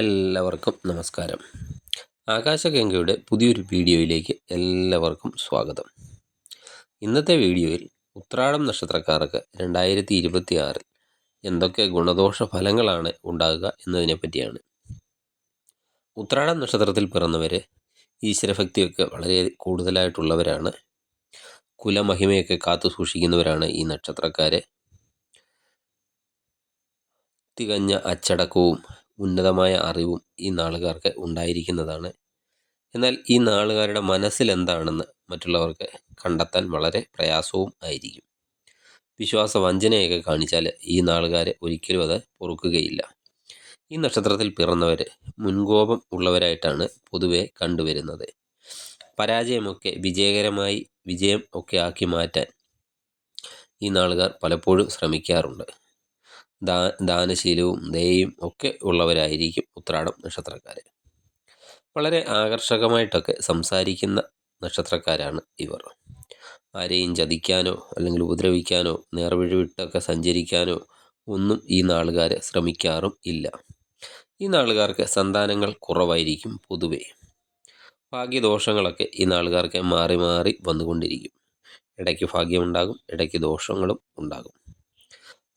എല്ലാവർക്കും നമസ്കാരം. ആകാശഗംഗയുടെ പുതിയൊരു വീഡിയോയിലേക്ക് എല്ലാവർക്കും സ്വാഗതം. ഇന്നത്തെ വീഡിയോയിൽ ഉത്രാടം നക്ഷത്രക്കാർക്ക് രണ്ടായിരത്തി ഇരുപത്തി ആറിൽ എന്തൊക്കെ ഗുണദോഷ ഫലങ്ങളാണ് ഉണ്ടാകുക എന്നതിനെ പറ്റിയാണ്. ഉത്രാടം നക്ഷത്രത്തിൽ പിറന്നവർ ഈശ്വരഭക്തിയൊക്കെ വളരെ കൂടുതലായിട്ടുള്ളവരാണ്. കുലമഹിമയൊക്കെ കാത്തു സൂക്ഷിക്കുന്നവരാണ് ഈ നക്ഷത്രക്കാരെ. തികഞ്ഞ അച്ചടക്കവും ഉന്നതമായ അറിവും ഈ നാളുകാർക്ക് ഉണ്ടായിരിക്കുന്നതാണ്. എന്നാൽ ഈ നാളുകാരുടെ മനസ്സിലെന്താണെന്ന് മറ്റുള്ളവർക്ക് കണ്ടെത്താൻ വളരെ പ്രയാസവും ആയിരിക്കും. വിശ്വാസ വഞ്ചനയൊക്കെ കാണിച്ചാൽ ഈ നാളുകാർ ഒരിക്കലും അത് പൊറുക്കുകയില്ല. ഈ നക്ഷത്രത്തിൽ പിറന്നവർ മുൻകോപം ഉള്ളവരായിട്ടാണ് പൊതുവെ കണ്ടുവരുന്നത്. പരാജയമൊക്കെ വിജയകരമായി വിജയം ഒക്കെ ആക്കി മാറ്റാൻ ഈ നാളുകാർ പലപ്പോഴും ശ്രമിക്കാറുണ്ട്. ദാ ദാനശീലവും ദയയും ഒക്കെ ഉള്ളവരായിരിക്കും ഉത്രാടം നക്ഷത്രക്കാർ വളരെ ആകർഷകമായിട്ടൊക്കെ സംസാരിക്കുന്ന നക്ഷത്രക്കാരാണ് ഇവർ. ആരെയും ചതിക്കാനോ അല്ലെങ്കിൽ ഉപദ്രവിക്കാനോ നേർവഴിവിട്ടൊക്കെ സഞ്ചരിക്കാനോ ഒന്നും ഈ നാളുകാർ ശ്രമിക്കാറും ഇല്ല. ഈ നാളുകാർക്ക് സന്താനങ്ങൾ കുറവായിരിക്കും പൊതുവെ. ഭാഗ്യദോഷങ്ങളൊക്കെ ഈ നാളുകാർക്ക് മാറി മാറി വന്നുകൊണ്ടിരിക്കും. ഇടയ്ക്ക് ഭാഗ്യമുണ്ടാകും ഇടയ്ക്ക് ദോഷങ്ങളും ഉണ്ടാകും.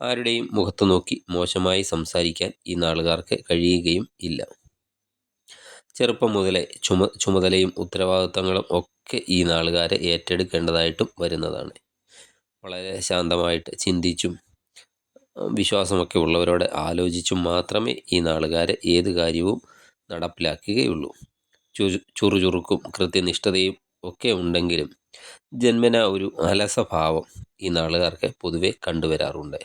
ആരുടെയും മുഖത്തു നോക്കി മോശമായി സംസാരിക്കാൻ ഈ നാളുകാർക്ക് കഴിയുകയും ഇല്ല. ചെറുപ്പം മുതലേ ചുമ ചുമതലയും ഉത്തരവാദിത്തങ്ങളും ഒക്കെ ഈ നാളുകാരെ ഏറ്റെടുക്കേണ്ടതായിട്ടും വരുന്നതാണ്. വളരെ ശാന്തമായിട്ട് ചിന്തിച്ചും വിശ്വാസമൊക്കെ ഉള്ളവരോട് ആലോചിച്ചും മാത്രമേ ഈ നാളുകാരെ ഏത് കാര്യവും നടപ്പിലാക്കുകയുള്ളൂ. ചുറുചുറുക്കും കൃത്യനിഷ്ഠതയും ഒക്കെ ഉണ്ടെങ്കിലും ജന്മന ഒരു അലസഭാവം ഈ നാളുകാർക്ക് പൊതുവെ കണ്ടുവരാറുണ്ട്.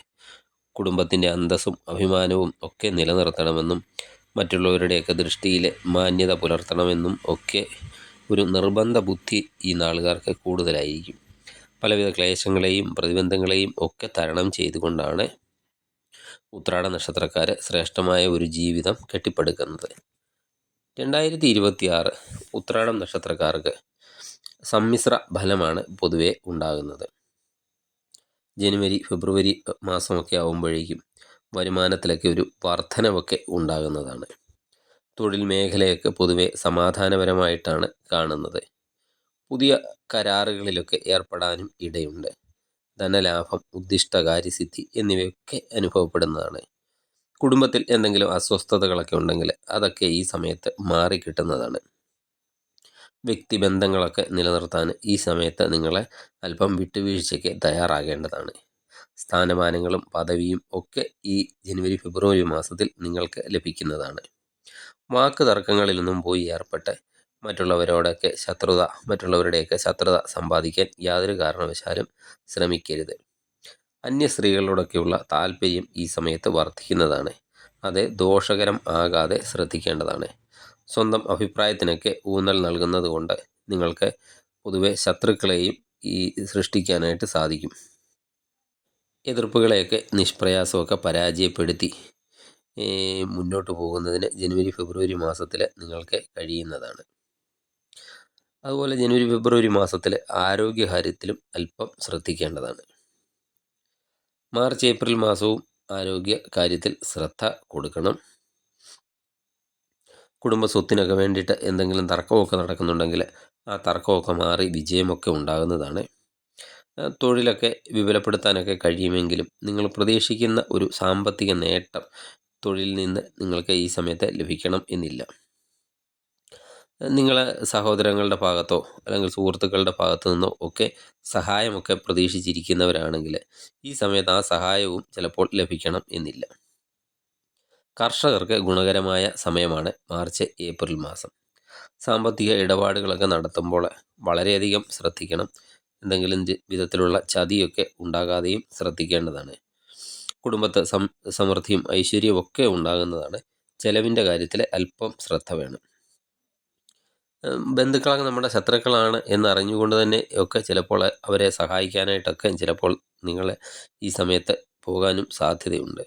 കുടുംബത്തിന്റെ അന്തസ്സും അഭിമാനവും ഒക്കെ നിലനിർത്തണമെന്നും മറ്റുള്ളവരുടെയൊക്കെ ദൃഷ്ടിയിൽ മാന്യത പുലർത്തണമെന്നും ഒക്കെ ഒരു നിർബന്ധ ബുദ്ധി ഈ നാളുകാർക്ക് കൂടുതലായിരിക്കും. പലവിധ ക്ലേശങ്ങളെയും പ്രതിബന്ധങ്ങളെയും ഒക്കെ തരണം ചെയ്തുകൊണ്ടാണ് ഉത്രാട നക്ഷത്രക്കാർ ശ്രേഷ്ഠമായ ഒരു ജീവിതം കെട്ടിപ്പടുക്കുന്നത്. രണ്ടായിരത്തി ഇരുപത്തിയാറ് ഉത്രാടം നക്ഷത്രക്കാർക്ക് സമ്മിശ്ര ഫലമാണ് പൊതുവെ ഉണ്ടാകുന്നത്. ജനുവരി ഫെബ്രുവരി മാസമൊക്കെ ആകുമ്പോഴേക്കും വരുമാനത്തിലൊക്കെ ഒരു വർധനവൊക്കെ ഉണ്ടാകുന്നതാണ്. തൊഴിൽ മേഖലയൊക്കെ പൊതുവെ സമാധാനപരമായിട്ടാണ് കാണുന്നത്. പുതിയ കരാറുകളിലൊക്കെ ഏർപ്പെടാനും ഇടയുണ്ട്. ധനലാഭം ഉദ്ദിഷ്ട കാര്യസിദ്ധി എന്നിവയൊക്കെ അനുഭവപ്പെടുന്നതാണ്. കുടുംബത്തിൽ എന്തെങ്കിലും അസ്വസ്ഥതകളൊക്കെ ഉണ്ടെങ്കിൽ അതൊക്കെ ഈ സമയത്ത് മാറിക്കിട്ടുന്നതാണ്. വ്യക്തിബന്ധങ്ങളൊക്കെ നിലനിർത്താൻ ഈ സമയത്ത് നിങ്ങളെ അല്പം വിട്ടുവീഴ്ചയ്ക്ക് തയ്യാറാകേണ്ടതാണ്. സ്ഥാനമാനങ്ങളും പദവിയും ഒക്കെ ഈ ജനുവരി ഫെബ്രുവരി മാസത്തിൽ നിങ്ങൾക്ക് ലഭിക്കുന്നതാണ്. വാക്ക് തർക്കങ്ങളിലൊന്നും പോയി ഏർപ്പെട്ട് മറ്റുള്ളവരോടൊക്കെ ശത്രുത മറ്റുള്ളവരുടെയൊക്കെ ശത്രുത സമ്പാദിക്കാൻ യാതൊരു കാരണവശാലും ശ്രമിക്കരുത്. അന്യ സ്ത്രീകളോടൊക്കെയുള്ള താല്പര്യം ഈ സമയത്ത് വർദ്ധിക്കുന്നതാണ്. അത് ദോഷകരം ആകാതെ ശ്രദ്ധിക്കേണ്ടതാണ്. സ്വന്തം അഭിപ്രായത്തിനൊക്കെ ഊന്നൽ നൽകുന്നത് കൊണ്ട് നിങ്ങൾക്ക് പൊതുവെ ശത്രുക്കളെയും ഈ സൃഷ്ടിക്കാനായിട്ട് സാധിക്കും. എതിർപ്പുകളെയൊക്കെ നിഷ്പ്രയാസമൊക്കെ പരാജയപ്പെടുത്തി മുന്നോട്ട് പോകുന്നതിന് ജനുവരി ഫെബ്രുവരി മാസത്തിൽ നിങ്ങൾക്ക് കഴിയുന്നതാണ്. അതുപോലെ ജനുവരി ഫെബ്രുവരി മാസത്തിൽ ആരോഗ്യകാര്യത്തിലും അല്പം ശ്രദ്ധിക്കേണ്ടതാണ്. മാർച്ച് ഏപ്രിൽ മാസവും ആരോഗ്യ കാര്യത്തിൽ ശ്രദ്ധ കൊടുക്കണം. കുടുംബ സ്വത്തിനൊക്കെ വേണ്ടിയിട്ട് എന്തെങ്കിലും തർക്കമൊക്കെ നടക്കുന്നുണ്ടെങ്കിൽ ആ തർക്കമൊക്കെ മാറി വിജയമൊക്കെ ഉണ്ടാകുന്നതാണ്. തൊഴിലൊക്കെ വിപുലപ്പെടുത്താനൊക്കെ കഴിയുമെങ്കിലും നിങ്ങൾ പ്രതീക്ഷിക്കുന്ന ഒരു സാമ്പത്തിക നേട്ടം തൊഴിലിൽ നിന്ന് നിങ്ങൾക്ക് ഈ സമയത്ത് ലഭിക്കണം എന്നില്ല. നിങ്ങളെ സഹോദരങ്ങളുടെ ഭാഗത്തോ അല്ലെങ്കിൽ സുഹൃത്തുക്കളുടെ ഭാഗത്തു നിന്നോ ഒക്കെ സഹായമൊക്കെ പ്രതീക്ഷിച്ചിരിക്കുന്നവരാണെങ്കിൽ ഈ സമയത്ത് ആ സഹായവും ചിലപ്പോൾ ലഭിക്കണം എന്നില്ല. കർഷകർക്ക് ഗുണകരമായ സമയമാണ് മാർച്ച് ഏപ്രിൽ മാസം. സാമ്പത്തിക ഇടപാടുകളൊക്കെ നടത്തുമ്പോൾ വളരെയധികം ശ്രദ്ധിക്കണം. എന്തെങ്കിലും വിധത്തിലുള്ള ചതിയൊക്കെ ഉണ്ടാകാതെയും ശ്രദ്ധിക്കേണ്ടതാണ്. കുടുംബത്തെ സം സമൃദ്ധിയും ഐശ്വര്യവും ഒക്കെ ഉണ്ടാകുന്നതാണ് ചെലവിന്റെ കാര്യത്തിൽ അല്പം ശ്രദ്ധ വേണം. ബന്ധുക്കളൊക്കെ നമ്മുടെ ശത്രുക്കളാണ് എന്ന് അറിഞ്ഞുകൊണ്ട് തന്നെ ഒക്കെ ചിലപ്പോൾ അവരെ സഹായിക്കാനായിട്ടൊക്കെ ചിലപ്പോൾ നിങ്ങൾ ഈ സമയത്ത് പോകാനും സാധ്യതയുണ്ട്.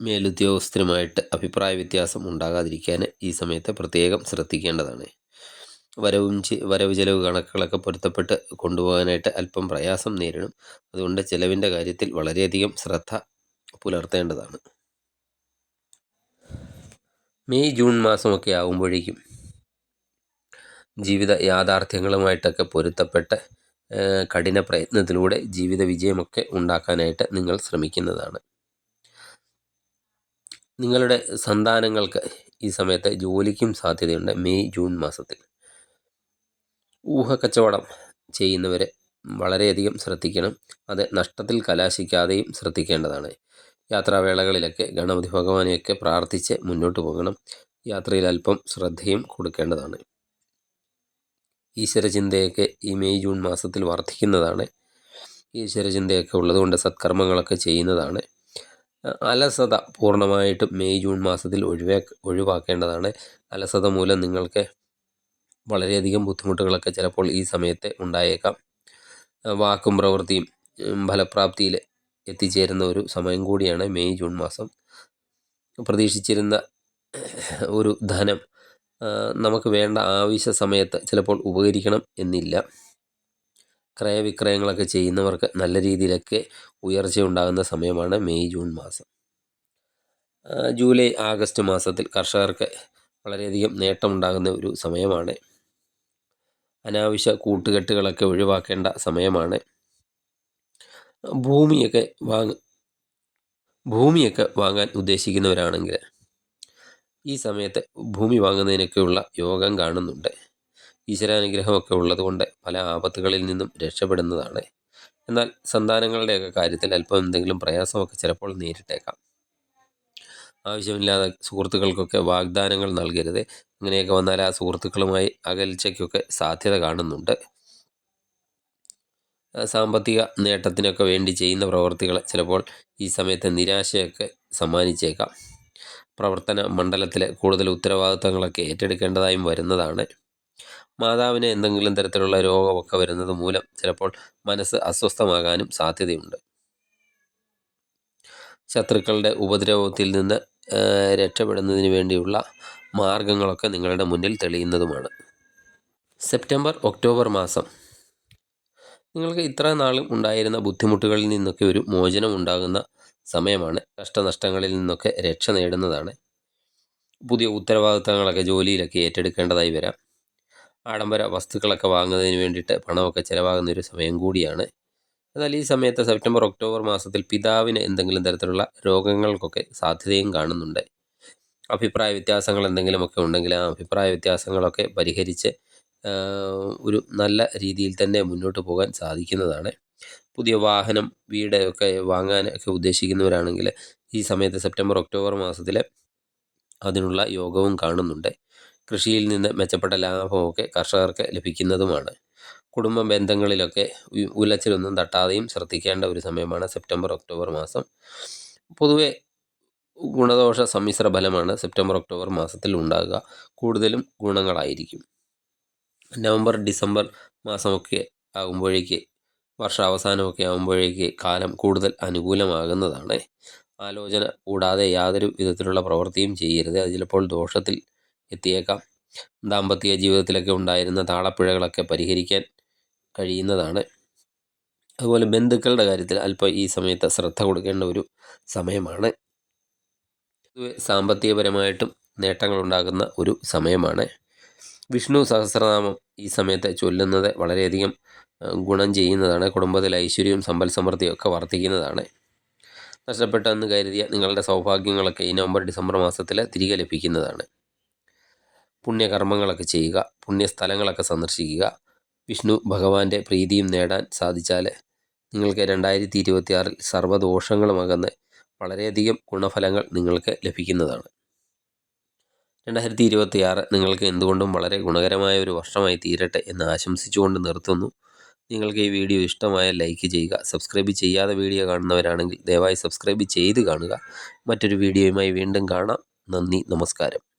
മേലുദ്യോഗസ്ഥരുമായിട്ട് അഭിപ്രായ വ്യത്യാസം ഉണ്ടാകാതിരിക്കാൻ ഈ സമയത്ത് പ്രത്യേകം ശ്രദ്ധിക്കേണ്ടതാണ്. വരവും വരവ് ചെലവ് കണക്കുകളൊക്കെ പൊരുത്തപ്പെട്ട് കൊണ്ടുപോകാനായിട്ട് അല്പം പ്രയാസം നേരിടും. അതുകൊണ്ട് ചെലവിന്റെ കാര്യത്തിൽ വളരെയധികം ശ്രദ്ധ പുലർത്തേണ്ടതാണ്. മെയ് ജൂൺ മാസമൊക്കെ ആകുമ്പോഴേക്കും ജീവിത യാഥാർത്ഥ്യങ്ങളുമായിട്ടൊക്കെ പൊരുത്തപ്പെട്ട് കഠിന പ്രയത്നത്തിലൂടെ ജീവിത വിജയമൊക്കെ ഉണ്ടാക്കാനായിട്ട് നിങ്ങൾ ശ്രമിക്കുന്നതാണ്. നിങ്ങളുടെ സന്താനങ്ങൾക്ക് ഈ സമയത്ത് ജോലിക്കും സാധ്യതയുണ്ട്. മെയ് ജൂൺ മാസത്തിൽ. ഊഹക്കച്ചവടം ചെയ്യുന്നവർ വളരെയധികം ശ്രദ്ധിക്കണം. അത് നഷ്ടത്തിൽ കലാശിക്കാതെയും ശ്രദ്ധിക്കേണ്ടതാണ്. യാത്രാവേളകളിലൊക്കെ ഗണപതി ഭഗവാനെയൊക്കെ പ്രാർത്ഥിച്ച് മുന്നോട്ട് പോകണം. യാത്രയിൽ അല്പം ശ്രദ്ധയും കൊടുക്കേണ്ടതാണ്. ഈശ്വരചിന്തയൊക്കെ ഈ മെയ് ജൂൺ മാസത്തിൽ വർദ്ധിക്കുന്നതാണ്. ഈശ്വരചിന്തയൊക്കെ ഉള്ളതുകൊണ്ട് സത്കർമ്മങ്ങളൊക്കെ ചെയ്യുന്നതാണ്. അലസത പൂർണമായിട്ടും മെയ് ജൂൺ മാസത്തിൽ ഒഴിവാ ഒഴിവാക്കേണ്ടതാണ്. അലസത മൂലം നിങ്ങൾക്ക് വളരെയധികം ബുദ്ധിമുട്ടുകളൊക്കെ ചിലപ്പോൾ ഈ സമയത്ത് ഉണ്ടായേക്കാം. വാക്കും പ്രവൃത്തിയും ഫലപ്രാപ്തിയിൽ എത്തിച്ചേരുന്ന ഒരു സമയം കൂടിയാണ് മെയ് ജൂൺ മാസം. പ്രതീക്ഷിച്ചിരുന്ന ഒരു ധനം നമുക്ക് വേണ്ട ആവശ്യ സമയത്ത് ചിലപ്പോൾ ഉപകരിക്കണം എന്നില്ല. ക്രയവിക്രയങ്ങളൊക്കെ ചെയ്യുന്നവർക്ക് നല്ല രീതിയിലൊക്കെ ഉയർച്ച ഉണ്ടാകുന്ന സമയമാണ് മെയ് ജൂൺ മാസം. ജൂലൈ ആഗസ്റ്റ് മാസത്തിൽ കർഷകർക്ക് വളരെയധികം നേട്ടമുണ്ടാകുന്ന ഒരു സമയമാണ്. അനാവശ്യ കൂട്ടുകെട്ടുകളൊക്കെ ഒഴിവാക്കേണ്ട സമയമാണ്. ഭൂമിയൊക്കെ വാങ്ങ ഭൂമിയൊക്കെ വാങ്ങാൻ ഉദ്ദേശിക്കുന്നവരാണെങ്കിൽ ഈ സമയത്ത് ഭൂമി വാങ്ങുന്നതിനൊക്കെയുള്ള യോഗം കാണുന്നുണ്ട്. ഈശ്വരാനുഗ്രഹമൊക്കെ ഉള്ളതുകൊണ്ട് പല ആപത്തുകളിൽ നിന്നും രക്ഷപ്പെടുന്നതാണ്. എന്നാൽ സന്താനങ്ങളുടെയൊക്കെ കാര്യത്തിൽ അല്പം എന്തെങ്കിലും പ്രയാസമൊക്കെ ചിലപ്പോൾ നേരിട്ടേക്കാം. ആവശ്യമില്ലാതെ സുഹൃത്തുക്കൾക്കൊക്കെ വാഗ്ദാനങ്ങൾ നൽകരുത്. ഇങ്ങനെയൊക്കെ വന്നാൽ ആ സുഹൃത്തുക്കളുമായി അകൽച്ചയ്ക്കൊക്കെ സാധ്യത കാണുന്നുണ്ട്. സാമ്പത്തിക നേട്ടത്തിനൊക്കെ വേണ്ടി ചെയ്യുന്ന പ്രവർത്തികൾ ചിലപ്പോൾ ഈ സമയത്ത് നിരാശയൊക്കെ സമ്മാനിച്ചേക്കാം. പ്രവർത്തന മണ്ഡലത്തിൽ കൂടുതൽ ഉത്തരവാദിത്തങ്ങളൊക്കെ ഏറ്റെടുക്കേണ്ടതായും വരുന്നതാണ്. മാതാവിന് എന്തെങ്കിലും തരത്തിലുള്ള രോഗമൊക്കെ വരുന്നത് മൂലം ചിലപ്പോൾ മനസ്സ് അസ്വസ്ഥമാകാനും സാധ്യതയുണ്ട്. ശത്രുക്കളുടെ ഉപദ്രവത്തിൽ നിന്ന് രക്ഷപ്പെടുന്നതിന് വേണ്ടിയുള്ള മാർഗങ്ങളൊക്കെ നിങ്ങളുടെ മുന്നിൽ തെളിയുന്നതുമാണ്. സെപ്റ്റംബർ ഒക്ടോബർ മാസം. നിങ്ങൾക്ക് ഇത്ര നാളും ഉണ്ടായിരുന്ന ബുദ്ധിമുട്ടുകളിൽ നിന്നൊക്കെ ഒരു മോചനം ഉണ്ടാകുന്ന സമയമാണ്. കഷ്ടനഷ്ടങ്ങളിൽ നിന്നൊക്കെ രക്ഷ നേടുന്നതാണ്. പുതിയ ഉത്തരവാദിത്തങ്ങളൊക്കെ ജോലിയിലൊക്കെ ഏറ്റെടുക്കേണ്ടതായി വരാം. ആഡംബര വസ്തുക്കളൊക്കെ വാങ്ങുന്നതിന് വേണ്ടിയിട്ട് പണമൊക്കെ ചിലവാകുന്ന ഒരു സമയം കൂടിയാണ്. എന്നാൽ ഈ സമയത്ത് സെപ്റ്റംബർ ഒക്ടോബർ മാസത്തിൽ പിതാവിന് എന്തെങ്കിലും തരത്തിലുള്ള രോഗങ്ങൾക്കൊക്കെ സാധ്യതയും കാണുന്നുണ്ട്. അഭിപ്രായ വ്യത്യാസങ്ങൾ എന്തെങ്കിലുമൊക്കെ ഉണ്ടെങ്കിൽ ആ അഭിപ്രായ വ്യത്യാസങ്ങളൊക്കെ പരിഹരിച്ച് ഒരു നല്ല രീതിയിൽ തന്നെ മുന്നോട്ട് പോകാൻ സാധിക്കുന്നതാണ്. പുതിയ വാഹനം വീട് ഒക്കെ വാങ്ങാനൊക്കെ ഉദ്ദേശിക്കുന്നവരാണെങ്കിൽ ഈ സമയത്ത് സെപ്റ്റംബർ ഒക്ടോബർ മാസത്തിൽ അതിനുള്ള യോഗവും കാണുന്നുണ്ട്. കൃഷിയിൽ നിന്ന് മെച്ചപ്പെട്ട ലാഭമൊക്കെ കർഷകർക്ക് ലഭിക്കുന്നതുമാണ്. കുടുംബ ബന്ധങ്ങളിലൊക്കെ ഉലച്ചിലൊന്നും തട്ടാതെയും ശ്രദ്ധിക്കേണ്ട ഒരു സമയമാണ് സെപ്റ്റംബർ ഒക്ടോബർ മാസം. പൊതുവെ ഗുണദോഷ സമ്മിശ്ര ഫലമാണ് സെപ്റ്റംബർ ഒക്ടോബർ മാസത്തിൽ ഉണ്ടാകുക. കൂടുതലും ഗുണങ്ങളായിരിക്കും. നവംബർ ഡിസംബർ മാസമൊക്കെ ആകുമ്പോഴേക്ക് വർഷാവസാനമൊക്കെ ആകുമ്പോഴേക്ക് കാലം കൂടുതൽ അനുകൂലമാകുന്നതാണ്. ആലോചന കൂടാതെ യാതൊരു വിധത്തിലുള്ള പ്രവൃത്തിയും ചെയ്യരുത്. അത് ചിലപ്പോൾ ദോഷത്തിൽ എത്തിയേക്കാം. ദാമ്പത്യ ജീവിതത്തിലൊക്കെ ഉണ്ടായിരുന്ന താളപ്പിഴകളൊക്കെ പരിഹരിക്കാൻ കഴിയുന്നതാണ്. അതുപോലെ ബന്ധുക്കളുടെ കാര്യത്തിൽ അല്പം ഈ സമയത്ത് ശ്രദ്ധ കൊടുക്കേണ്ട ഒരു സമയമാണ്. സാമ്പത്തികപരമായിട്ടും നേട്ടങ്ങൾ ഉണ്ടാകുന്ന ഒരു സമയമാണ്. വിഷ്ണു സഹസ്രനാമം ഈ സമയത്ത് ചൊല്ലുന്നത് വളരെയധികം ഗുണം ചെയ്യുന്നതാണ്. കുടുംബത്തിൽ ഐശ്വര്യവും സമ്പൽ സമൃദ്ധിയും ഒക്കെ വർദ്ധിക്കുന്നതാണ്. നഷ്ടപ്പെട്ടെന്ന് കരുതിയ നിങ്ങളുടെ സൗഭാഗ്യങ്ങളൊക്കെ ഈ നവംബർ ഡിസംബർ മാസത്തിൽ തിരികെ ലഭിക്കുന്നതാണ്. പുണ്യകർമ്മങ്ങളൊക്കെ ചെയ്യുക പുണ്യസ്ഥലങ്ങളൊക്കെ സന്ദർശിക്കുക. വിഷ്ണു ഭഗവാന്റെ പ്രീതിയും നേടാൻ സാധിച്ചാൽ നിങ്ങൾക്ക് രണ്ടായിരത്തി ഇരുപത്തിയാറിൽ സർവദോഷങ്ങളും അകന്ന് വളരെയധികം ഗുണഫലങ്ങൾ നിങ്ങൾക്ക് ലഭിക്കുന്നതാണ്. രണ്ടായിരത്തി ഇരുപത്തിയാറ് നിങ്ങൾക്ക് എന്തുകൊണ്ടും വളരെ ഗുണകരമായ ഒരു വർഷമായി തീരട്ടെ എന്ന് ആശംസിച്ചുകൊണ്ട് നിർത്തുന്നു. നിങ്ങൾക്ക് ഈ വീഡിയോ ഇഷ്ടമായ ലൈക്ക് ചെയ്യുക സബ്സ്ക്രൈബ് ചെയ്യാതെ വീഡിയോ കാണുന്നവരാണെങ്കിൽ ദയവായി സബ്സ്ക്രൈബ് ചെയ്ത് കാണുക. മറ്റൊരു വീഡിയോയുമായി വീണ്ടും കാണാം. നന്ദി നമസ്കാരം.